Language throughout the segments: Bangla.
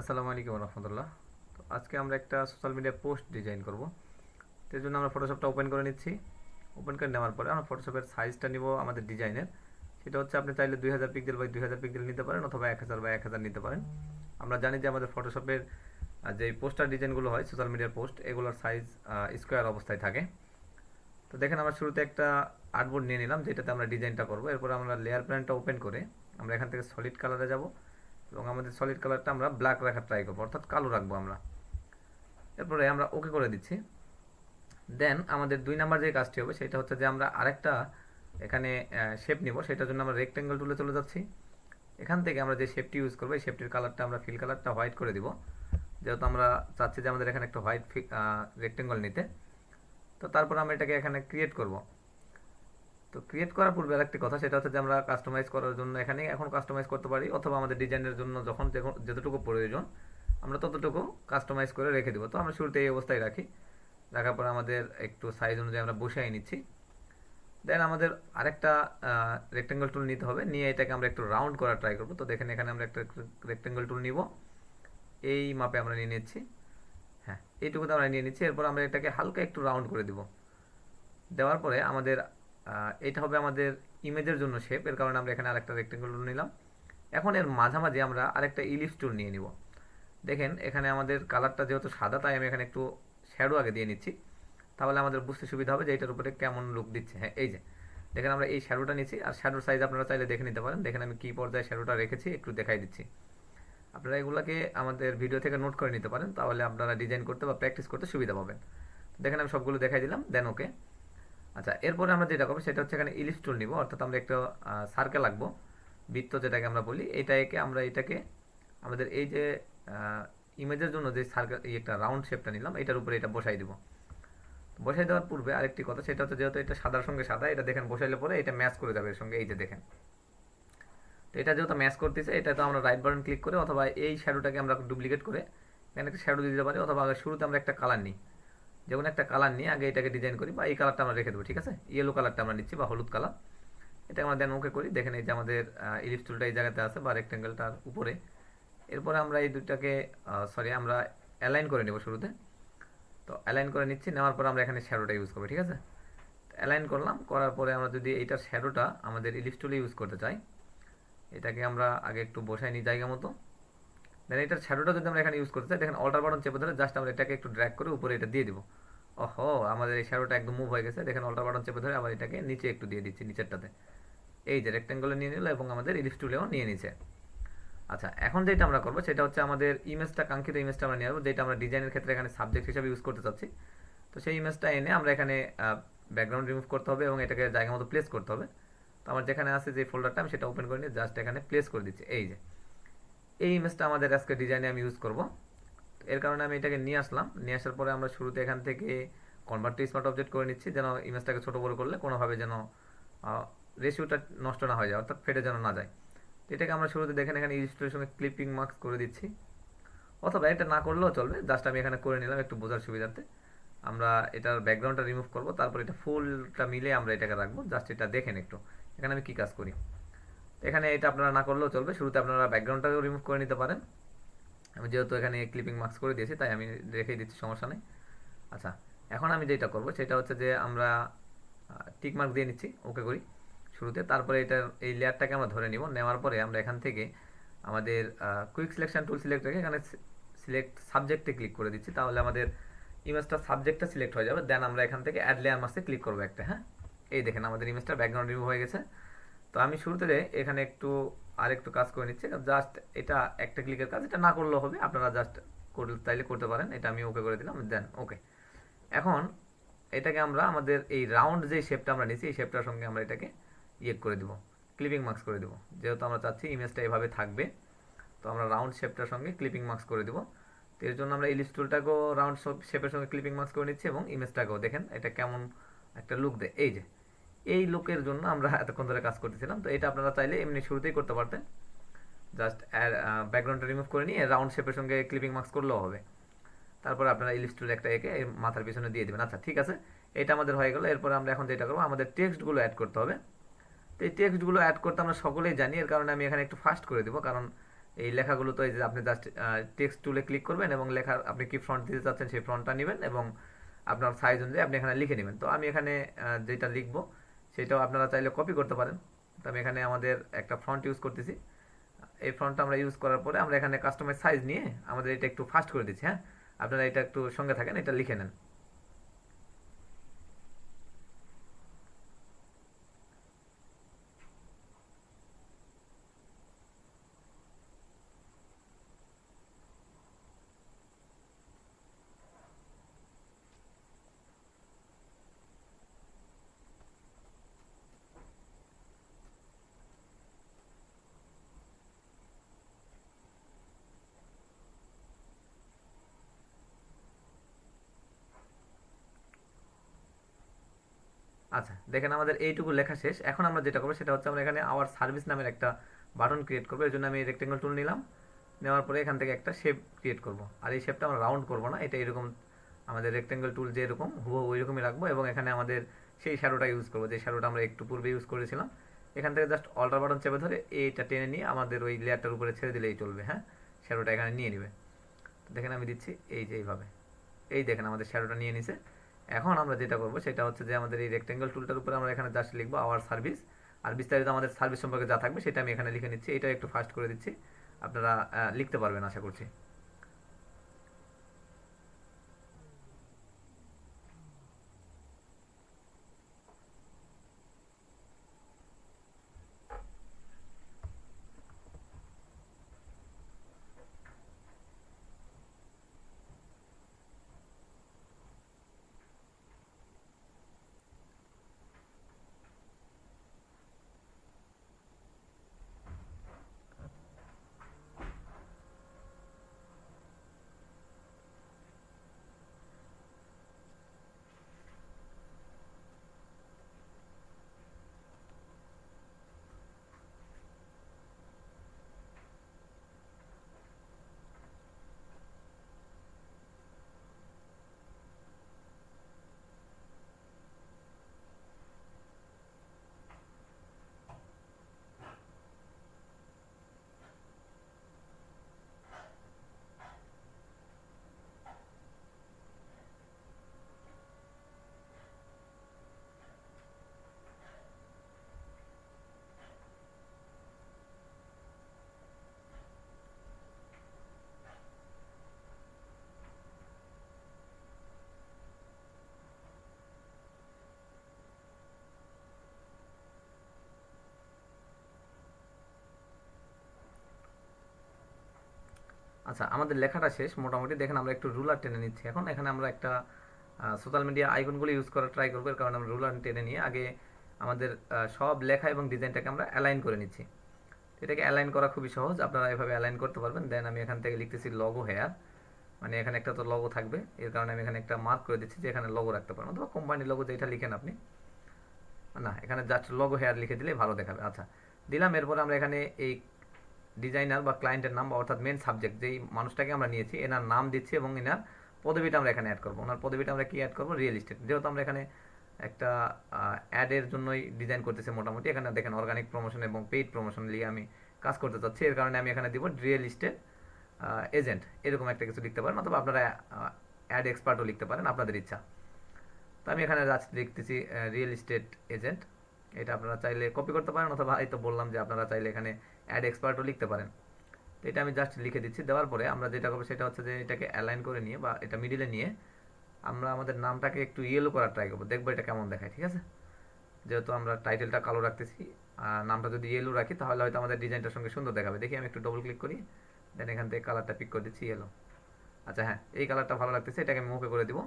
আসসালামু আলাইকুম রহমতুল্লাহ। তো আজকে আমরা একটা সোশ্যাল মিডিয়া পোস্ট ডিজাইন করব। এর জন্য আমরা ফটোশপটা ওপেন করে নিচ্ছি। ওপেন করে নেওয়ার পরে আমরা ফটোশপের সাইজটা নিব আমাদের ডিজাইনের সেটা হচ্ছে আপনি চাইলে দুই হাজার পিক্সেল বাই দুই হাজার পিক্সেল নিতে পারেন অথবা এক হাজার বা এক হাজার নিতে পারেন। আমরা জানি যে আমাদের ফটোশপের যে পোস্টার ডিজাইনগুলো হয় সোশ্যাল মিডিয়ার পোস্ট এগুলোর সাইজ স্কোয়ার অবস্থায় থাকে। তো দেখেন আমরা শুরুতে একটা আর্টবোর্ড নিয়ে নিলাম, যেটাতে আমরা ডিজাইনটা করব। এরপর আমরা লেয়ার প্ল্যানটা ওপেন করে আমরা এখান থেকে সলিড কালারে যাব। এবং আমাদের সলিড কালারটা আমরা ব্ল্যাক রাখার ট্রাই করব, অর্থাৎ কালো রাখব আমরা। এরপরে আমরা ওকে করে দিচ্ছি। দেন আমাদের দুই নাম্বার যে কাজটি হবে, সেটা হচ্ছে যে আমরা আরেকটা এখানে শেপ নিব। সেটার জন্য আমরা রেক্টেঙ্গেল টুলে চলে যাচ্ছি। এখান থেকে আমরা যে শেপটি ইউজ করব, এই শেপটির কালারটা আমরা ফিল কালারটা হোয়াইট করে দিব। যেহেতু আমরা চাচ্ছি যে আমাদের এখানে একটা হোয়াইট রেক্টেঙ্গল নিতে। তো তারপর আমরা এটাকে এখানে ক্রিয়েট করব। তো ক্রিয়েট করার পূর্বে আরেকটি কথা, সেটা হচ্ছে যে আমরা কাস্টমাইজ করার জন্য এখানে এখন কাস্টমাইজ করতে পারি, অথবা আমাদের ডিজাইনের জন্য যখন যতটুকু প্রয়োজন, আমরা ততটুকু কাস্টমাইজ করে রেখে দেবো। তো আমরা শুরুতে এই অবস্থায় রাখি। রাখার পর আমাদের একটু সাইজ অনুযায়ী আমরা বসিয়ে নিচ্ছি। দেন আমাদের আরেকটা রেক্টেঙ্গল টুল নিতে হবে। নিয়ে এটাকে আমরা একটু রাউন্ড করার ট্রাই করব। তো দেখেন এখানে আমরা একটা রেক্টেঙ্গল টুল নিব। এই মাপে আমরা নিয়ে নিচ্ছি। হ্যাঁ এইটুকুতে আমরা নিয়ে নিচ্ছি। এরপর আমরা এটাকে হালকা একটু রাউন্ড করে দিব। দেওয়ার পরে আমাদের এটা হবে আমাদের ইমেজের জন্য শেপ এর কারণে আমরা এখানে আরেকটা রেক্টেঙ্গল টুল নিলাম। এখন এর মাঝামাঝি আমরা আরেকটা ইলিপস টুল নিয়ে নিব। দেখেন, এখানে আমাদের কালারটা যেহেতু সাদা, তাই আমি এখানে একটু শ্যাডো আগে দিয়ে নিচ্ছি। তাহলে আমাদের বুঝতে সুবিধা হবে যে এটার উপরে কেমন লুক দিচ্ছে। হ্যাঁ এই যে। দেখেন, আমরা এই শ্যাডোটা নিচ্ছি। আর শ্যাডোর সাইজ আপনারা চাইলে দেখে নিতে পারেন। দেখেন, আমি কী পর্যায়ে শ্যাডোটা রেখেছি, একটু দেখাই দিচ্ছি। আপনারা এগুলোকে আমাদের ভিডিও থেকে নোট করে নিতে পারেন। তাহলে আপনারা ডিজাইন করতে বা প্র্যাকটিস করতে সুবিধা পাবেন। দেখেন, আমি সবগুলো দেখাই দিলাম দেন ওকে আচ্ছা এরপরে আমরা যেটা করব সেটা হচ্ছে এখানে ইলিশ টুল নিব। অর্থাৎ আমরা একটা সার্কেল আঁকবো। বৃত্ত যেটাকে আমরা বলি এটাকে আমরা এটাকে, আমাদের এই যে ইমেজের জন্য যে সার্কেল একটা রাউন্ড শেপটা নিলাম, এটার উপরে এটা বসাই দিব। বসাই দেওয়ার পূর্বে আরেকটি কথা, সেটা হচ্ছে যেহেতু এটা সাদার সঙ্গে সাদা, এটা দেখেন বসাইলে পরে এটা ম্যাচ করে যাবে এর সঙ্গে, এই যে দেখেন। তো এটা যেহেতু ম্যাচ করতেছে, এটা তো আমরা রাইট বাটন ক্লিক করে অথবা এই শ্যাডোটাকে আমরা ডুপ্লিকেট করে, এখানে একটা শ্যাডো দিতে পারি, অথবা শুরুতে আমরা একটা কালার নিই। যেমন একটা কালার নিয়ে আগে এটাকে ডিজাইন করি বা এই কালারটা আমরা রেখে দেবো, ঠিক আছে? ইয়েলো কালারটা আমরা নিচ্ছি বা হলুদ কালার এটা আমরা দেন ওকে করি দেখেন এই যে আমাদের ইলিশ টুলটা এই জায়গাতে আছে বা রেক্টেঙ্গেলটার উপরে। এরপরে আমরা এই দুটাকে সরি আমরা অ্যালাইন করে নেব শুরুতে। তো অ্যালাইন করে নিচ্ছি, নেওয়ার পর আমরা এখানে শ্যাডোটা ইউজ করব, ঠিক আছে? অ্যালাইন করলাম, করার পরে আমরা যদি এইটার শ্যাডোটা আমাদের ইলিশ টুলে ইউজ করতে চাই, এটাকে আমরা আগে একটু বসাই নিই জায়গা মতো। দেন এটার শ্যাডোটা যদি আমরা এখানে ইউজ করতে চাই, দেখেন অল্টার বাটন চেপে ধরে জাস্ট আমরা এটাকে একটু ড্র্যাগ করে উপরে এটা দিয়ে দিব। ওহো, আমাদের এই শ্যাডোটা একদম মুভ হয়ে গেছে। দেখেন অল্টার বাটন চেপে ধরে আবার এটাকে নিচে একটু দিয়ে দিচ্ছি, নিচেরটাতে। এই যে রেক্টেঙ্গলে নিয়ে নিল এবং আমাদের ইলিশ টুলেও নিয়ে নিচ্ছে আচ্ছা এখন যেটা আমরা করব সেটা হচ্ছে আমাদের ইমেজটা কাঙ্ক্ষিত ইমেজটা আমরা নিয়ে আসব, যেটা আমরা ডিজাইনের ক্ষেত্রে এখানে সাবজেক্ট হিসাবে ইউজ করতে চাচ্ছি। তো সেই ইমেজটা এনে আমরা এখানে ব্যাকগ্রাউন্ড রিমুভ করতে হবে এবং এটাকে জায়গা মতো প্লেস করতে হবে। তো আমার যেখানে আছে যে ফোল্ডারটা আমি সেটা ওপেন করে নিয়ে জাস্ট এখানে প্লেস করে দিচ্ছি। এই যে। এই ইমেজটা আমাদের আজকে ডিজাইনে আমি ইউজ করব। এর কারণে আমি এটাকে নিয়ে আসলাম। নিয়ে আসার পরে আমরা শুরুতে এখান থেকে কনভার্ট টু স্মার্ট অবজেক্ট করে নিচ্ছি, যেন ইমেজটাকে ছোটো বড় করলে কোনোভাবে যেন রেশিওটা নষ্ট না হয়ে যায়, অর্থাৎ ফেটে যেন না যায়। এটাকে আমরা শুরুতে দেখেন, এখানে ইলিস্ট্রেশনের সঙ্গে ক্লিপিং মার্কস করে দিচ্ছি। অথবা এটা না করলেও চলবে জাস্ট আমি এখানে করে নিলাম একটু বোঝার সুবিধার্থে। আমরা এটার ব্যাকগ্রাউন্ডটা রিমুভ করব, তারপর এটা ফুলটা মিলে আমরা এটাকে রাখব জাস্ট এটা দেখেন একটু। এখানে আমি কী কাজ করি? এখানে এটা আপনারা না করলেও চলবে। শুরুতে আপনারা ব্যাকগ্রাউন্ডটাকেও রিমুভ করে নিতে পারেন। আমি যেহেতু এখানে ক্লিপিং মার্কস করে দিয়েছি, তাই আমি রেখেই দিচ্ছি, সমস্যা নেই। আচ্ছা এখন আমি যেটা করব, সেটা হচ্ছে যে আমরা টিক মার্ক দিয়ে নিচ্ছি ওকে করি শুরুতে। তারপরে এটা, এই লেয়ারটাকে আমরা ধরে নিব। নেওয়ার পরে আমরা এখান থেকে আমাদের কুইক সিলেকশন টুল সিলেক্ট রেখে এখানে সিলেক্ট সাবজেক্টে ক্লিক করে দিচ্ছি। তাহলে আমাদের ইমেজটা সাবজেক্টটা সিলেক্ট হয়ে যাবে। দেন আমরা এখান থেকে অ্যাড লেয়ার মাসে ক্লিক করব একটা হ্যাঁ? এই দেখেন, আমাদের ইমেজটা ব্যাকগ্রাউন্ড রিমুভ হয়ে গেছে। তো আমি শুরুতে এখানে একটু আর একটু কাজ করে নিচ্ছি। জাস্ট এটা একটা ক্লিকের কাজ, এটা না করলেও হবে, আপনারা জাস্ট করলে তাইলে করতে পারেন, এটা আমি ওকে করে দিলাম দেন ওকে এখন এটাকে আমরা আমাদের এই রাউন্ড যে শেপটা আমরা নিচ্ছি এই শেপটার সঙ্গে আমরা এটাকে ইয়ে করে দেবো ক্লিপিং মার্কস করে দেবো। যেহেতু আমরা চাচ্ছি ইমেজটা এভাবে থাকবে, তো আমরা রাউন্ড শেপটার সঙ্গে ক্লিপিং মার্কস করে দেবো। তো এর জন্য আমরা ইলিশ টুলটাকেও রাউন্ড শেপের সঙ্গে ক্লিপিং মার্কস করে নিচ্ছি এবং ইমেজটাকেও দেখেন, এটা কেমন একটা লুক দেয়। এই যে এই লোকের জন্য আমরা এতক্ষণ ধরে কাজ করতেছিলাম। তো এটা আপনারা চাইলে এমনি শুরুতেই করতে পারতেন। জাস্ট ব্যাকগ্রাউন্ডটা রিমুভ করে নিয়ে রাউন্ড শেপের সঙ্গে ক্লিপিং মার্কস করলেও হবে। তারপরে আপনারা ইলিশ টুল একটা এঁকে মাথার পিছনে দিয়ে দেবেন। আচ্ছা ঠিক আছে। এটা আমাদের হয়ে গেল। এরপরে আমরা এখন যেটা করব, আমাদের টেক্সটগুলো অ্যাড করতে হবে। তো এই টেক্সটগুলো অ্যাড করতে আমরা সকলেই জানি। এর কারণে আমি এখানে একটু ফাস্ট করে দেবো। কারণ এই লেখাগুলো তো এই যে আপনি জাস্ট টেক্সট টুলে ক্লিক করবেন এবং লেখার, আপনি কি ফ্রন্ট দিতে চাচ্ছেন সেই ফ্রন্টটা নেবেন এবং আপনার সাইজ অনুযায়ী আপনি এখানে লিখে নেবেন। তো আমি এখানে যেটা লিখব সেটাও আপনারা চাইলে কপি করতে পারেন। তো আমি এখানে আমাদের একটা ফ্রন্ট ইউজ করতেছি। এই ফ্রন্টটা আমরা ইউজ করার পরে আমরা এখানে কাস্টমাইজ সাইজ নিয়ে আমাদের এটা একটু ফাস্ট করে দিচ্ছি হ্যাঁ? আপনারা এটা একটু সঙ্গে থাকেন, এটা লিখে নেন। আচ্ছা দেখেন আমাদের এইটুকু লেখা শেষ। এখন আমরা যেটা করব সেটা হচ্ছে আমরা এখানে আওয়ার সার্ভিস নামের একটা বাটন ক্রিয়েট করব। এর জন্য আমি রেক্টেঙ্গল টুল নিলাম। নেওয়ার পরে এখান থেকে একটা শেপ ক্রিয়েট করব। আর এই শেপটা আমরা রাউন্ড করব না, এটা এরকম আমাদের রেক্টেঙ্গল টুল যে এরকম হুবহু ওই রকমই রাখব এবং এখানে আমাদের সেই শ্যাডোটা ইউজ করব। যে শ্যাডোটা আমরা একটু পূর্বে ইউজ করেছিলাম। এখান থেকে জাস্ট অল্টার বাটন চেপে ধরে এইটা টেনে নিয়ে আমাদের ওই লেয়ারটার উপরে ছেড়ে দিলেই চলবে হ্যাঁ? শ্যাডোটা এখানে নিয়ে নেবে। দেখেন আমি দিচ্ছি এই যে এইভাবে। এই দেখেন আমাদের শ্যাডোটা নিয়ে নিছে। এখন আমরা যেটা করব সেটা হচ্ছে যে আমাদের এই রেক্টেঙ্গেল টুলটার উপরে আমরা এখানে জাস্ট লিখব আওয়ার সার্ভিস আর বিস্তারিত আমাদের সার্ভিস সম্পর্কে যা থাকবে সেটা আমি এখানে লিখে নিচ্ছি। এটা একটু ফাস্ট করে দিচ্ছি। আপনারা লিখতে পারবেন আশা করছি। আচ্ছা আমাদের লেখাটা শেষ, মোটামুটি। দেখেন, আমরা একটু রুলার টেনে নিচ্ছি। এখন এখানে আমরা একটা সোশ্যাল মিডিয়া আইকনগুলো ইউজ করার ট্রাই করব কারণে আমরা রুলার টেনে নিয়ে আগে আমাদের সব লেখা এবং ডিজাইনটাকে আমরা অ্যালাইন করে নিচ্ছি। এটাকে অ্যালাইন করা খুবই সহজ, আপনারা এভাবে অ্যালাইন করতে পারবেন। দেন আমি এখান থেকে লিখতেছি লগো হেয়ার মানে এখানে একটা তো লগো থাকবে, এর কারণে আমি এখানে একটা মার্ক করে দিচ্ছি যে এখানে লগো রাখতে পারেন অথবা কোম্পানির লগো যেটা লিখেন আপনি। না, এখানে জাস্ট লগো হেয়ার লিখে দিলে ভালো দেখাবে। আচ্ছা দিলাম, এরপরে আমরা এখানে এই ডিজাইনার বা ক্লায়েন্টের নাম অর্থাৎ মেন সাবজেক্ট যেই মানুষটাকে আমরা নিয়েছি, এনার নাম দিচ্ছি এবং এনার পদবিটা আমরা এখানে অ্যাড করব। ওনার পদবিটা আমরা কি অ্যাড করব? রিয়েল এস্টেট যেহেতু আমরা এখানে একটা অ্যাডের জন্যই ডিজাইন করতেছি মোটামুটি, এখানে দেখেন অর্গানিক প্রমোশন এবং পেইড প্রমোশন নিয়ে আমি কাজ করতে চাচ্ছি। এর কারণে আমি এখানে দিব রিয়েল এস্টেট এজেন্ট এরকম একটা কিছু লিখতে পারেন অথবা আপনারা অ্যাড এক্সপার্টও লিখতে পারেন আপনাদের ইচ্ছা। তো আমি এখানে লিখতেছি রিয়েল এস্টেট এজেন্ট এটা আপনারা চাইলে কপি করতে পারেন অথবা এই তো বললাম যে আপনারা চাইলে এখানে অ্যাড এক্সপার্টও লিখতে পারেন। তো এটা আমি জাস্ট লিখে দিচ্ছি, দেওয়ার পরে আমরা যেটা করব সেটা হচ্ছে যে এটাকে অ্যালাইন করে নিয়ে বা এটা মিডিলে নিয়ে আমরা আমাদের নামটাকে একটু ইয়েলো করার ট্রাই করব, দেখব এটা কেমন দেখায়, ঠিক আছে? যেহেতু আমরা টাইটেলটা কালো রাখতেছি, আর নামটা যদি ইয়েলো রাখি তাহলে হয়তো আমাদের ডিজাইনটার সঙ্গে সুন্দর দেখাবে। দেখি আমি একটু ডবল ক্লিক করি দেন এখান থেকে কালারটা পিক করে দিচ্ছি ইয়েলো আচ্ছা হ্যাঁ এই কালারটা ভালো লাগতেছে, এটাকে আমি মুখে করে দিব।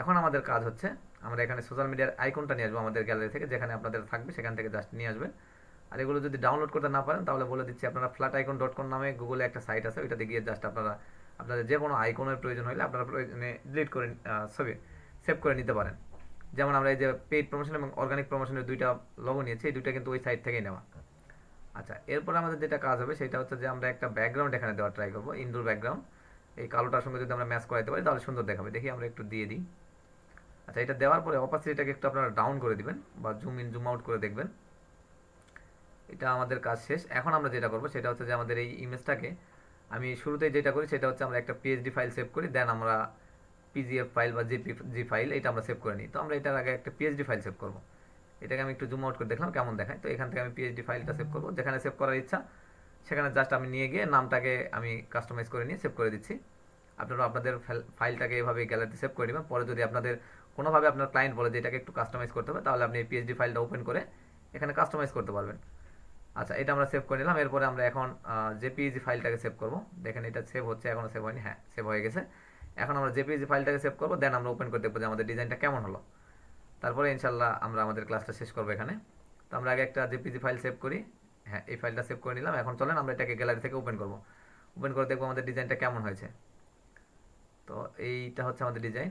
এখন আমাদের কাজ হচ্ছে, আমরা এখানে সোশ্যাল মিডিয়ার আইকনটা নিয়ে আসব আমাদের গ্যালারি থেকে, যেখানে আপনাদের থাকবে, সেখান থেকে জাস্ট নিয়ে আসবেন। আর এগুলো যদি ডাউনলোড করতে না পারেন, তাহলে বলে দিচ্ছি আপনারা ফ্ল্যাট আইকন ডট কম নামে গুগলে একটা সাইট আছে, ওইটাতে গিয়ে জাস্ট আপনারা, আপনাদের যে কোনো আইকনের প্রয়োজন হলে আপনারা প্রয়োজনে ডিলিট করে ছবি সেভ করে নিতে পারেন। যেমন আমরা এই যে পেইড প্রমোশন এবং অর্গানিক প্রমোশনের দুইটা লগো নিয়েছি, এই দুইটা কিন্তু ওই সাইট থেকেই নেওয়া। আচ্ছা এরপর আমাদের যেটা কাজ হবে, সেটা হচ্ছে যে আমরা একটা ব্যাকগ্রাউন্ড এখানে দেওয়ার ট্রাই করব ইনডোর ব্যাকগ্রাউন্ড এই কালোটার সঙ্গে যদি আমরা ম্যাচ করাইতে পারি, তাহলে সুন্দর দেখাবে। দেখি আমরা একটু দিয়ে দিই। আচ্ছা এটা দেওয়ার পরে অপাসিটিটাকে একটু আপনারা ডাউন করে দিবেন বা জুম ইন জুম আউট করে দেখবেন। এটা আমাদের কাজ শেষ। এখন আমরা যেটা করব, সেটা হচ্ছে যে আমাদের এই ইমেজটাকে আমি শুরুতেই যেটা করি, সেটা হচ্ছে আমরা একটা পিএইচডি ফাইল সেভ করি দেন আমরা পিজিএফ ফাইল বা জিপি জি ফাইল এটা আমরা সেভ করে নিই। তো আমরা এটার আগে একটা পিএইচডি ফাইল সেভ করব। এটাকে আমি একটু জুম আউট করে দেখলাম, কেমন দেখায়? তো এখান থেকে আমি পিএইচডি ফাইলটা সেভ করব। যেখানে সেভ করার ইচ্ছা, সেখানে জাস্ট আমি নিয়ে গিয়ে নামটাকে আমি কাস্টমাইজ করে নিয়ে সেভ করে দিচ্ছি। আপনারা আপনাদের ফাইলটাকে এভাবে গ্যালারিতে সেভ করে নেবেন। পরে যদি আপনাদের কোনোভাবে আপনার ক্লায়েন্ট বলে যে এটাকে একটু কাস্টমাইজ করতে হবে, তাহলে আপনি এই পিএইচডি ফাইলটা ওপেন করে এখানে কাস্টমাইজ করতে পারবেন। আচ্ছা এটা আমরা সেভ করে নিলাম। এরপরে আমরা এখন জেপিইজি ফাইলটাকে সেভ করব, দেখেন এটা সেভ হচ্ছে এখনও সেভ হয়নি হ্যাঁ সেভ হয়ে গেছে। এখন আমরা জেপিইজি ফাইলটাকে সেভ করব দেন আমরা ওপেন করে দেখব যে আমাদের ডিজাইনটা কেমন হলো। তারপরে ইনশাল্লাহ আমরা আমাদের ক্লাসটা শেষ করব এখানে। তো আমরা আগে একটা জেপিজি ফাইল সেভ করি হ্যাঁ এই ফাইলটা সেভ করে নিলাম। এখন চলেন, আমরা এটাকে গ্যালারি থেকে ওপেন করব। ওপেন করে দেখব আমাদের ডিজাইনটা কেমন হয়েছে। তো এইটা হচ্ছে আমাদের ডিজাইন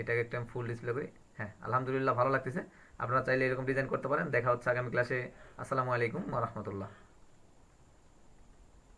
এটাকে একটু আমি ফুল ডিসপ্লে করি। হ্যাঁ আলহামদুলিল্লাহ ভালো লাগতেছে। আপনারা চাইলে এরকম ডিজাইন করতে পারেন। দেখা হচ্ছে আগামী ক্লাসে আসসালামু আলাইকুম রহমতুল্লাহ।